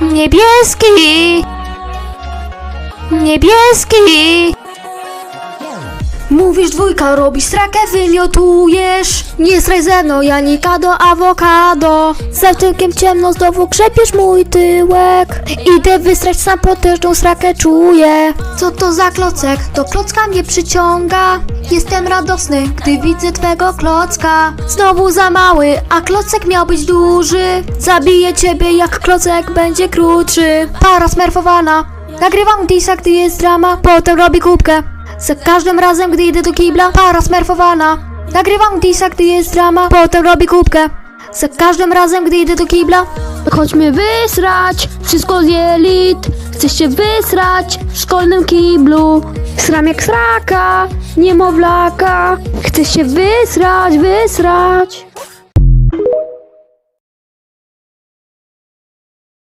Niebieski! Niebieski! Mówisz dwójka, robisz strakę, wymiotujesz. Nie straj ze mną, Janika do awokado. Za tyłkiem ciemno, znowu krzepiesz mój tyłek. Idę wystrać, sam potężną srakę czuję. Co to za klocek? Do klocka mnie przyciąga. Jestem radosny, gdy widzę twego klocka. Znowu za mały, a klocek miał być duży. Zabiję ciebie, jak klocek będzie krótszy. Para smerfowana. Nagrywam disa, gdy jest drama, potem robi kubkę za każdym razem, gdy idę do kibla, para smerfowana. Nagrywam disa, gdy jest drama, potem robi kubkę. Za każdym razem, gdy idę do kibla. Chodźmy wysrać, wszystko z jelit. Chcesz się wysrać w szkolnym kiblu. Sram jak sraka, niemowlaka. Chcesz się wysrać, wysrać.